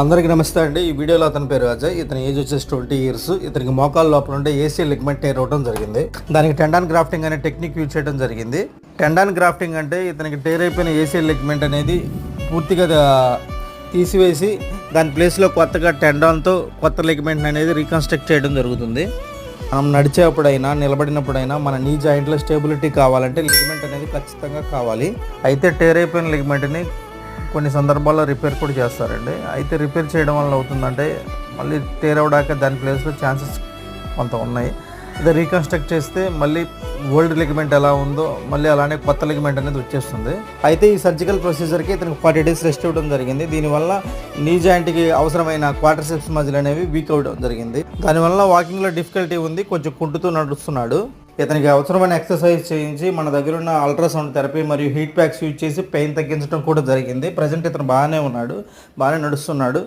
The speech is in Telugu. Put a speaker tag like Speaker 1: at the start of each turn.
Speaker 1: అందరికీ నమస్తే అండి. ఈ వీడియోలో అతని పేరు అజయ్. ఇతని ఏజ్ వచ్చేసి ట్వంటీ ఇయర్స్. ఇతనికి మోకాల లోపల ఉండే ఏసీ లిగ్మెంట్ టేర్ అవడం జరిగింది. దానికి టెండాన్ గ్రాఫ్టింగ్ అనే టెక్నిక్ యూజ్ చేయడం జరిగింది. టెండాన్ గ్రాఫ్టింగ్ అంటే ఇతనికి టేర్ అయిపోయిన ఏసీ లిగ్మెంట్ అనేది పూర్తిగా తీసివేసి దాని ప్లేస్లో కొత్తగా టెండాన్తో కొత్త లిగ్మెంట్ అనేది రీకన్స్ట్రక్ట్ చేయడం జరుగుతుంది. మనం నడిచేప్పుడైనా నిలబడినప్పుడైనా మన నీ జాయింట్లో స్టేబిలిటీ కావాలంటే లిగ్మెంట్ అనేది ఖచ్చితంగా కావాలి. అయితే టేర్ అయిపోయిన లిగ్మెంట్ని కొన్ని సందర్భాల్లో రిపేర్ కూడా చేస్తారండి. అయితే రిపేర్ చేయడం వల్ల అవుతుందంటే మళ్ళీ టేర్ అవడాక దాని ప్లేస్లో ఛాన్సెస్ కొంత ఉన్నాయి. అదే రీకన్స్ట్రక్ట్ చేస్తే మళ్ళీ ఓల్డ్ లిగమెంట్ ఎలా ఉందో మళ్ళీ అలానే కొత్త లిగమెంట్ అనేది వచ్చేస్తుంది. అయితే ఈ సర్జికల్ ప్రొసీజర్కి ఇతనికి ఫార్టీ డేస్ రెస్ట్ ఇవ్వడం జరిగింది. దీనివల్ల నీ జాయింట్కి అవసరమైన క్వార్టర్ సెప్స్ మజిల్ అనేవి వీక్ అవ్వడం జరిగింది. దానివల్ల వాకింగ్లో డిఫికల్టీ ఉంది. కొంచెం కుంటుతూ నడుస్తున్నాడు. ఇతనికి అవసరమైన ఎక్సర్సైజ్ చేయించి మన దగ్గర ఉన్న అల్ట్రాసౌండ్ థెరపీ మరియు హీట్ ప్యాక్స్ యూజ్ చేసి పెయిన్ తగ్గించడం కూడా జరిగింది. ప్రజెంట్ ఇతను బాగానే ఉన్నాడు బాగానే నడుస్తున్నాడు.